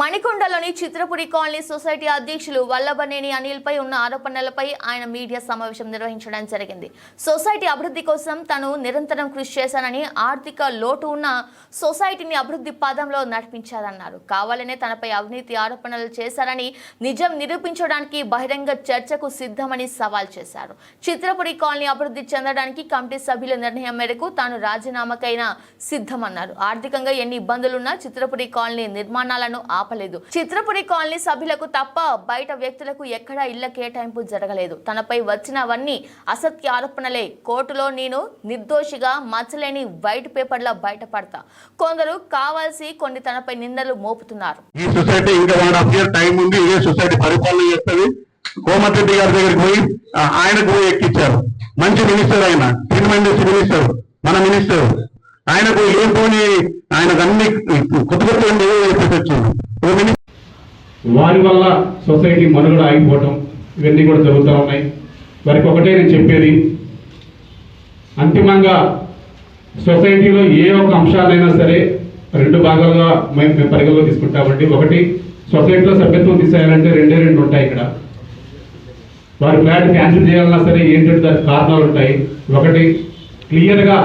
మణికొండలోని Chitrapuri colony society అధ్యక్షులు వల్లభనేని అనిల్పై ఉన్న ఆరోపణలపై ఆయన మీడియా సమావేశం నిర్వహించడం జరిగింది. సొసైటీ అభివృద్ధి కోసం తను నిరంతరం కృషి చేశానని ఆర్థిక లోటు ఉన్న సొసైటీని అభివృద్ధి పాదంలో నడిపించారన్నారు. కావాలనే తనపై అవినీతి ఆరోపణలు చేశారని నిజం నిరూపించడానికి బహిరంగ చర్చకు సిద్ధమని సవాల్ చేశారు. చిత్రపురి కాలనీ అభివృద్ధి చెందడానికి కమిటీ సభ్యుల నిర్ణయం మేరకు తాను రాజీనామాకైనా సిద్ధమన్నారు. ఆర్థికంగా ఎన్ని ఇబ్బందులున్నా చిత్రపురి కాలనీ నిర్మాణాలను ఆపలేదు. చిత్రపురి కాలనీ సభ్యులకు తప్ప బయట వ్యక్తులకు ఎక్కడా ఇళ్ళ కేటాయింపు జరగలేదు. తనపై వచ్చినవన్నీ అసత్య ఆరోపణలే. కోర్టులో నేను నిర్దోషిగా మచ్చలేని వైట్ పేపర్ల బయటపడతా. కొందరు కావాల్సి కొన్ని తనపై నిందలు మోపుతున్నారు. ఈ సొసైటీ ఇంకా వన్ హాఫ్ ఇయర్ టైం ఉంది. ఇదే సొసైటీ పరిపాలన చేస్తుంది. కోమటి గారి దగ్గరికి పోయి ఆయనకు పోయి ఎక్కించారు మంచి మినిస్టర్ ఆయన. Three minister. మన మినిస్టర్. ఆయనకు ఏ పోనీ ఆయనకు అన్ని కొత్త కొత్త చెప్పేసి వారి వల్ల సొసైటీ మనుగడ ఆగిపోవటం ఇవన్నీ కూడా జరుగుతూ ఉన్నాయి. వారికి ఒకటే నేను చెప్పేది. అంతిమంగా సొసైటీలో ఏ ఒక్క అంశాలైనా సరే రెండు భాగాలుగా మేము మేము పరిగణలో తీసుకుంటామండి. ఒకటి సొసైటీలో సభ్యత్వం తీసేయాలంటే రెండే రెండు ఉంటాయి ఇక్కడ. వారి ఫ్లాట్ క్యాన్సిల్ చేయాలన్నా సరే ఏంటంటే దానికి కారణాలు ఉంటాయి ఒకటి క్లియర్గా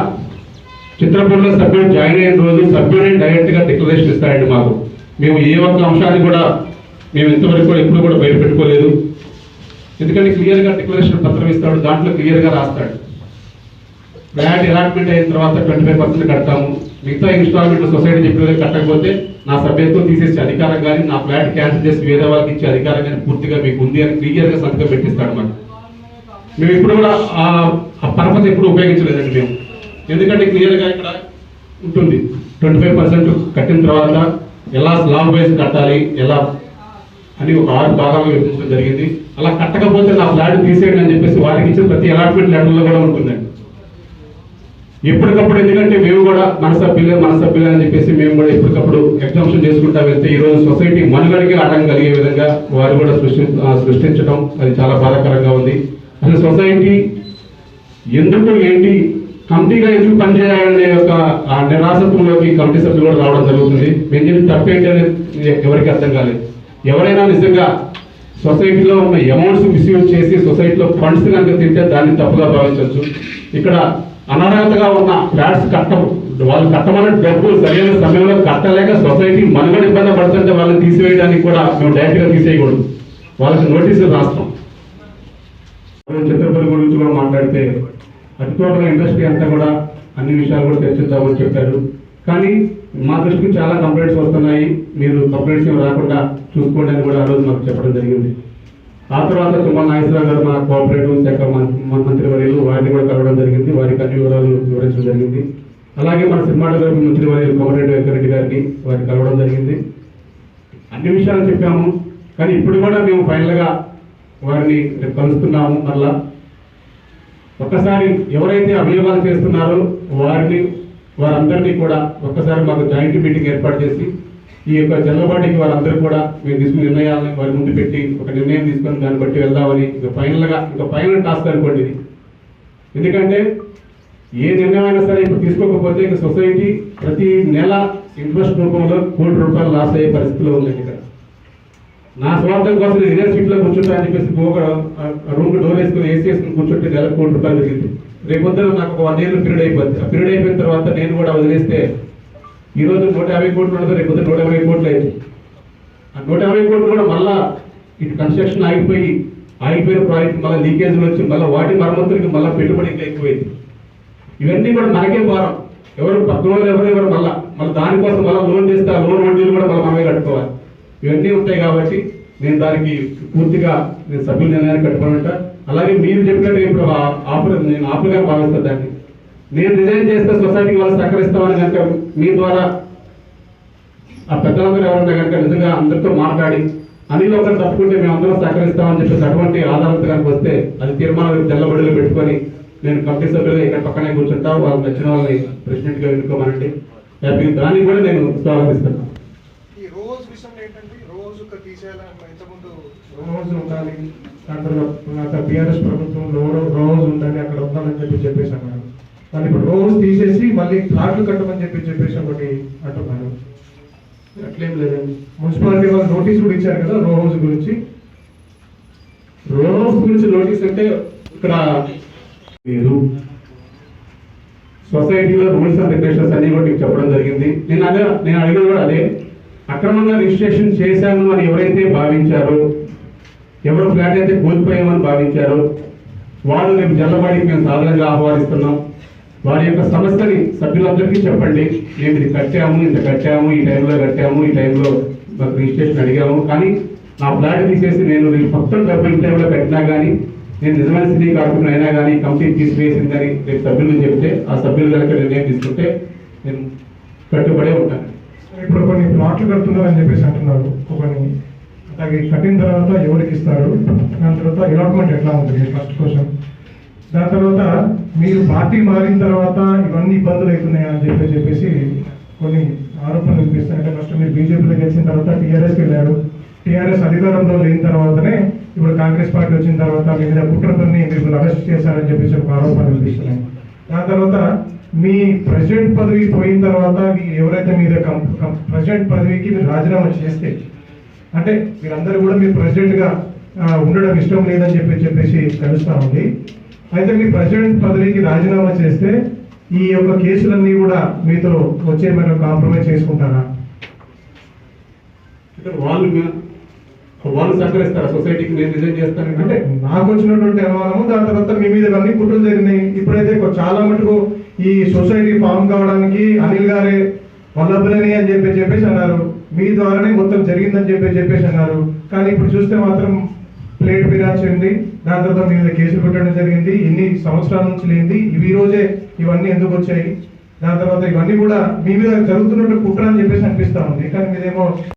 చిత్రపూర్లో సభ్యుడు జాయిన్ అయిన రోజు సభ్యుడే డైరెక్ట్గా డిక్లరేషన్ ఇస్తాడండి మాకు. మేము ఏ ఒక్క అంశాన్ని కూడా మేము ఇంతవరకు కూడా ఎప్పుడు కూడా బయట పెట్టుకోలేదు ఎందుకంటే క్లియర్గా డిక్లరేషన్ పత్రం ఇస్తాడు దాంట్లో క్లియర్గా రాస్తాడు. ఫ్లాట్ అలాట్మెంట్ అయిన తర్వాత ట్వంటీ ఫైవ్ పర్సెంట్ కడతాము. మిగతా ఇన్స్టాల్మెంట్ సొసైటీ చెప్పిన కట్టకపోతే నా సభ్యత్వం తీసేసే అధికారం కానీ నా ఫ్లాట్ క్యాన్సిల్ చేసి వేరే వాళ్ళకి ఇచ్చే అధికారం కానీ పూర్తిగా మీకు ఉంది అని క్లియర్గా సంతకం పెట్టిస్తాడు మాకు. మేము ఇప్పుడు కూడా ఆ పరపతి ఎప్పుడు ఉపయోగించలేదండి మేము. ఎందుకంటే క్లియర్గా ఇక్కడ ఉంటుంది. ట్వంటీ ఫైవ్ పర్సెంట్ కట్టిన తర్వాత ఎలా స్లాబ్ వైజ్ కట్టాలి ఎలా అని ఒక ఆరు భాగాలు విభజించడం జరిగింది. అలా కట్టకపోతే నా ఫ్లాట్ తీసేయండి అని చెప్పేసి వారికి ఇచ్చిన ప్రతి అలాట్మెంట్ లెటర్లో కూడా ఉంటుందండి. ఎప్పటికప్పుడు ఎందుకంటే మేము కూడా మన సభ్యులే మన సభ్యులే అని చెప్పేసి మేము కూడా ఎప్పటికప్పుడు ఎగ్జామ్షన్ చేసుకుంటా వెళ్తే ఈరోజు సొసైటీ మనుగడికి ఆటం కలిగే విధంగా వారు కూడా సృష్టి సృష్టించడం అది చాలా బాధాకరంగా ఉంది. అసలు సొసైటీ ఎందుకు ఏంటి కమిటీగా ఎందుకు పనిచేయాలనే ఒక ఆ నిరాశత్వంలోకి కమిటీ సభ్యులు కూడా రావడం జరుగుతుంది. మేము చెప్పిన తప్పేంటి అనేది ఎవరికి అర్థం కాలేదు. ఎవరైనా నిజంగా సొసైటీలో ఉన్న అమౌంట్స్ మిస్యూజ్ చేసి సొసైటీలో ఫండ్స్ కనుక తింటే దాన్ని తప్పుగా భావించవచ్చు. ఇక్కడ అనర్హతగా ఉన్న ఫ్లాట్స్ కట్ట వాళ్ళు కట్టమన్న డబ్బు సరైన సమయంలో కట్టలేక సొసైటీ మనుగడ ఇబ్బంది పడుతుంటే వాళ్ళని తీసివేయడానికి కూడా మేము డైరెక్ట్గా తీసేయకూడదు. వాళ్ళకి నోటీసులు రాస్తాం. చిత్రపతి గురించి కూడా మాట్లాడితే అటు తోటల ఇండస్ట్రీ అంతా కూడా అన్ని విషయాలు కూడా చర్చిద్దామని చెప్పారు. కానీ మా దృష్టికి చాలా కంప్లైంట్స్ వస్తున్నాయి. మీరు కంప్లైంట్స్ రాకుండా చూసుకోండి అని కూడా ఆ రోజు మాకు చెప్పడం జరిగింది. ఆ తర్వాత తుమ్మల నాగేశ్వరరావు గారు మా కోఆపరేటివ్ శాఖ మంత్రి వర్యులు వారిని కూడా కలవడం జరిగింది. వారికి అన్ని వివరాలు వివరించడం జరిగింది. అలాగే మన సినిమాటోగ్రఫీ మంత్రి వర్యులు కోమరెడ్డి వెంకరెడ్డి గారిని వారికి కలవడం జరిగింది. అన్ని విషయాలు చెప్పాము. కానీ ఇప్పుడు కూడా మేము ఫైనల్గా వారిని కలుస్తున్నాము. మళ్ళా ఒక్కసారి ఎవరైతే అభియోగాలు చేస్తున్నారో వారిని వారందరినీ కూడా ఒక్కసారి మాకు జాయింట్ మీటింగ్ ఏర్పాటు చేసి ఈ యొక్క జల్లబాటికి వారందరూ కూడా మేము తీసుకున్న నిర్ణయాలను వారి ముందు పెట్టి ఒక నిర్ణయం తీసుకొని దాన్ని బట్టి వెళ్దామని ఇక ఫైనల్గా ఇక ఫైనల్ టాస్క్ అనుకోండి ఇది. ఎందుకంటే ఏ నిర్ణయం అయినా సరే ఇప్పుడు తీసుకోకపోతే ఇక సొసైటీ ప్రతి నెల ఇంట్రెస్ట్ రూపంలో కోటి రూపాయలు లాస్ అయ్యే పరిస్థితిలో ఉందండి ఇక్కడ. నా స్వార్థం కోసం నేను ఇదే సీట్లో కూర్చుంటా అని చెప్పేసి ఒక రూమ్ డోర్ వేసుకుని ఏసీ వేసుకుని కూర్చుంటే నెల కోటి రూపాయలు జరిగింది రేపొద్దున నాకు ఒక వన్ ఇయర్ పీరియడ్ అయిపోద్ది. ఆ పీరియడ్ అయిపోయిన తర్వాత నేను కూడా వదిలేస్తే ఈ రోజు నూట యాభై కోట్లు ఉండదు రేపొద్దు నూట యాభై కోట్లు అయింది. ఆ నూట యాభై కోట్లు కూడా మళ్ళా ఇటు కన్స్ట్రక్షన్ ఆగిపోయి ఆగిపోయిన ప్రాజెక్ట్ మళ్ళీ లీకేజ్లు వచ్చి మళ్ళీ వాటి మరమ్మతులకి మళ్ళీ పెట్టుబడి ఇంకా ఎక్కువైంది. ఇవన్నీ కూడా మనకే భారం. ఎవరు పద్నాలుగు ఎవరు ఎవరు మళ్ళీ మళ్ళీ దానికోసం మళ్ళీ లోన్ చేస్తే ఆ లోన్ వడ్డీలు కూడా మళ్ళీ మనమే కట్టుకోవాలి. ఇవన్నీ ఉంటాయి కాబట్టి నేను దానికి పూర్తిగా నేను సభ్యులు నిర్ణయాన్ని కట్టుకోనంట అలాగే మీరు చెప్పినట్టు ఇప్పుడు ఆఫర్ నేను ఆఫర్గా భావిస్తాను దాన్ని. నేను రిజైన్ చేస్తే సొసైటీకి వాళ్ళు సహకరిస్తామని కనుక మీ ద్వారా ఆ పెద్దలందరూ ఎవరన్నా కనుక నిజంగా అందరితో మాట్లాడి అనిల్ ఒకరు తప్పుకుంటే మేము అందరం సహకరిస్తామని చెప్పేసి అటువంటి ఆధారంతో కనుక వస్తే అది తీర్మానం తెల్లబడిలో పెట్టుకొని నేను కమిటీ సభ్యులుగా ఇక్కడ పక్కనే కూర్చుంటా. వాళ్ళకి నచ్చిన వాళ్ళని ప్రెసిడెంట్గా ఎన్నుకోమనండి. దానికి కూడా నేను స్వాగతిస్తున్నాను ఈ రోజు విషయం ఏంటంటే రోజు ఉండాలి. అక్కడ టీఆర్ఎస్ ప్రభుత్వంలో రోజు ఉండాలి. అక్కడ ఉండాలని చెప్పి చెప్పేసి మేడం కానీ ఇప్పుడు రోజు తీసేసి మళ్ళీ ఫ్లాట్లు కట్టమని చెప్పి చెప్పేసి ఒకటి అంటున్నారు. అట్లేం లేదండి. మున్సిపాలిటీ వాళ్ళు నోటీస్ కూడా ఇచ్చారు కదా రో హౌస్ గురించి. రో హౌస్ గురించి నోటీస్ అంటే ఇక్కడ లేదు. సొసైటీలో రూల్స్ అండ్ రెగ్యులేషన్స్ అన్ని కూడా మీకు చెప్పడం జరిగింది. నేను అదే నేను అడిగిన కూడా అదే. అక్రమంగా రిజిస్ట్రేషన్ చేశాను అని ఎవరైతే భావించారో ఎవరు ఫ్లాట్ అయితే కోల్పోయామని భావించారో వాళ్ళు రేపు జల్లబాడికి మేము సాధారణంగా ఆహ్వానిస్తున్నాం. వారి యొక్క సమస్యని సభ్యులందరికీ చెప్పండి. మేము ఇది కట్టాము ఇంత కట్టాము ఈ టైంలో కట్టాము ఈ టైంలో మాకు రిజిస్ట్రేషన్ అడిగాము. కానీ నా ఫ్లాట్ తీసేసి నేను రేపు మొత్తం డబ్బులు టైంలో కట్టినా కానీ నేను నిజమైన సిటీ కార్పొరేషన్ అయినా కానీ కంప్లీట్ తీసివేసిందని రేపు సభ్యులు చెప్తే ఆ సభ్యులు కనుక నిర్ణయం తీసుకుంటే నేను కట్టుబడే ఉంటాను. ఇప్పుడు కొన్ని ప్లాట్లు కడుతున్నారని చెప్పేసి అంటున్నారు కొన్ని అలాగే కట్టిన తర్వాత ఎవరికి ఇస్తారు? దాని తర్వాత అలాట్మెంట్ ఎట్లా ఉంటుంది ఫస్ట్ క్వశ్చన్. దాని తర్వాత మీరు పార్టీ మారిన తర్వాత ఇవన్నీ ఇబ్బందులు అవుతున్నాయా అని చెప్పి చెప్పేసి కొన్ని ఆరోపణలు వినిపిస్తాయి అంటే ఫస్ట్ మీరు బీజేపీలో గెలిచిన తర్వాత టీఆర్ఎస్కి వెళ్ళారు. టీఆర్ఎస్ అధికారంలో లేని తర్వాతనే ఇప్పుడు కాంగ్రెస్ పార్టీ వచ్చిన తర్వాత మీ మీద కుట్ర పని మిమ్మల్ని అరెస్ట్ చేశారని చెప్పేసి ఒక ఆరోపణలు వినిపిస్తున్నాయి దాని తర్వాత మీ ప్రెసిడెంట్ పదవి పోయిన తర్వాత ఎవరైతే మీద ప్రెసిడెంట్ పదవికి మీరు రాజీనామా చేస్తే అంటే మీరందరూ కూడా మీరు ప్రెసిడెంట్గా ఉండడం ఇష్టం లేదని చెప్పి చెప్పేసి తెలుస్తా ఉంది. అయితే మీ ప్రెసిడెంట్ పదవికి రాజీనామా చేస్తే ఈ యొక్క కేసులన్నీ కూడా మీతో వచ్చే మీరు కాంప్రమైజ్ చేసుకుంటారా? వాళ్ళు వాళ్ళు సహకరిస్తారా? సొసైటీకి నేను రిజైన్ చేస్తాను అంటే? నాకు వచ్చినటువంటి అనుమానము దాని తర్వాత మీ మీద అన్ని కుట్రలు జరిగినాయి. ఇప్పుడైతే చాలా మటుకు ఈ సొసైటీ ఫామ్ కావడానికి అనిల్ గారే వల్లభనేని అని చెప్పి చెప్పేసి అన్నారు. మీ ద్వారానే మొత్తం జరిగిందని చెప్పి చెప్పేసి అన్నారు. కానీ ఇప్పుడు చూస్తే మాత్రం ప్లేట్ విరాచింది దాని తర్వాత మీ మీద కేసులు పెట్టడం జరిగింది. ఇన్ని సంవత్సరాల నుంచి లేనిది. ఇవి రోజే ఇవన్నీ ఎందుకు వచ్చాయి? దాని తర్వాత ఇవన్నీ కూడా మీ మీద జరుగుతున్నట్టు కుట్ర అని చెప్పేసి అనిపిస్తా ఉంది. కానీ మీదేమో